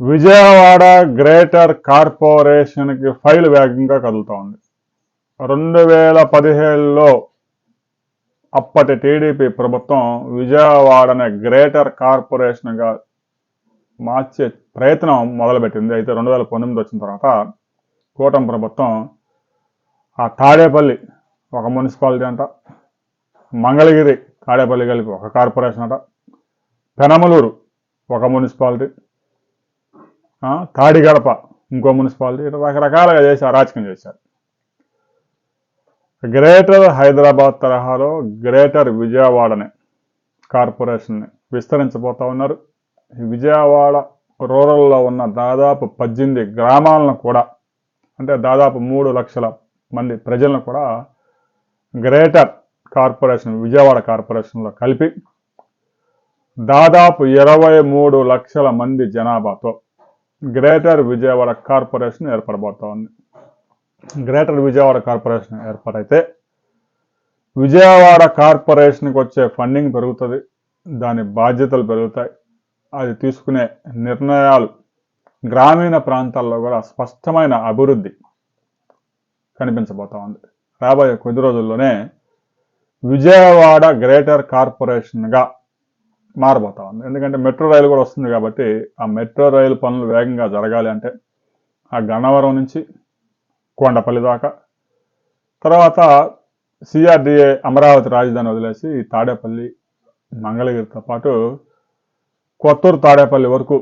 Vijayawada greater కార్పొరేషన్కి file వేగంగా కదులుతూ ఉంది రెండు వేల పదిహేడులో అప్పటి టీడీపీ ప్రభుత్వం విజయవాడని గ్రేటర్ కార్పొరేషన్గా మార్చే ప్రయత్నం మొదలుపెట్టింది. అయితే రెండు వేల పంతొమ్మిది వచ్చిన తర్వాత కూటమి ప్రభుత్వం ఆ తాడేపల్లి ఒక మున్సిపాలిటీ అంట మంగళగిరి తాడేపల్లి కలిపి ఒక కార్పొరేషన్ అంట పెనమలూరు ఒక మున్సిపాలిటీ తాడిగడప ఇంకో మున్సిపాలిటీ ఇట్లా రకరకాలుగా చేసి అరాచకం చేశారు. గ్రేటర్ హైదరాబాద్ తరహాలో గ్రేటర్ విజయవాడని కార్పొరేషన్ని విస్తరించబోతా ఉన్నారు. విజయవాడ రూరల్లో ఉన్న దాదాపు పద్దెనిమిది గ్రామాలను కూడా అంటే దాదాపు మూడు లక్షల మంది ప్రజలను కూడా గ్రేటర్ కార్పొరేషన్ విజయవాడ కార్పొరేషన్లో కలిపి దాదాపు ఇరవై మూడు లక్షల మంది జనాభాతో గ్రేటర్ విజయవాడ కార్పొరేషన్ ఏర్పడబోతా ఉంది గ్రేటర్ విజయవాడ కార్పొరేషన్ ఏర్పాటైతే విజయవాడ కార్పొరేషన్కి వచ్చే ఫండింగ్ పెరుగుతుంది దాని బాధ్యతలు పెరుగుతాయి. అది తీసుకునే నిర్ణయాలు గ్రామీణ ప్రాంతాల్లో కూడా స్పష్టమైన అభివృద్ధి కనిపించబోతా ఉంది రాబోయే కొద్ది రోజుల్లోనే విజయవాడ గ్రేటర్ కార్పొరేషన్గా మారబోతా ఉంది. ఎందుకంటే మెట్రో రైలు కూడా వస్తుంది కాబట్టి ఆ మెట్రో రైలు పనులు వేగంగా జరగాలి అంటే ఆ గన్నవరం నుంచి కొండపల్లి దాకా. తర్వాత సిఆర్డిఏ అమరావతి రాజధాని వదిలేసి తాడేపల్లి మంగళగిరితో పాటు కొత్తూరు తాడేపల్లి వరకు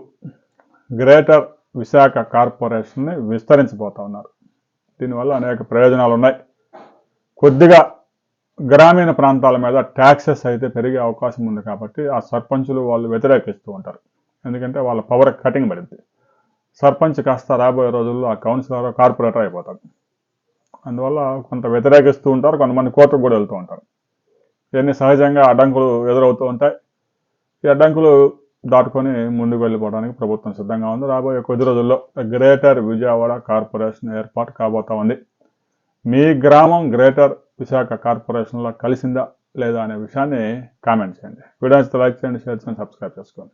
గ్రేటర్ విశాఖ కార్పొరేషన్ని విస్తరించిపోతా ఉన్నారు. దీనివల్ల అనేక ప్రయోజనాలు ఉన్నాయి కొద్దిగా గ్రామీణ ప్రాంతాల మీద ట్యాక్సెస్ అయితే పెరిగే అవకాశం ఉంది కాబట్టి ఆ సర్పంచులు వాళ్ళు వ్యతిరేకిస్తూ ఉంటారు. ఎందుకంటే వాళ్ళ పవర్ కటింగ్ పడింది. సర్పంచ్ కాస్త రాబోయే రోజుల్లో ఆ కౌన్సిలర్ కార్పొరేటర్ అయిపోతారు. అందువల్ల కొంత వ్యతిరేకిస్తూ ఉంటారు కొంతమంది కోర్టుకు కూడా వెళ్తూ ఉంటారు. ఇవన్నీ సహజంగా అడ్డంకులు ఎదురవుతూ ఉంటాయి. ఈ అడ్డంకులు దాటుకొని ముందుకు వెళ్ళిపోవడానికి ప్రభుత్వం సిద్ధంగా ఉంది. రాబోయే కొద్ది రోజుల్లో గ్రేటర్ విజయవాడ కార్పొరేషన్ ఏర్పాటు కాబోతా ఉంది. మీ గ్రామం గ్రేటర్ విశాఖ కార్పొరేషన్లో కలిసిందా లేదా అనే విషయాన్ని కామెంట్ చేయండి. వీడియోస్ లైక్ చేయండి షేర్ చేయండి సబ్స్క్రైబ్ చేసుకోండి.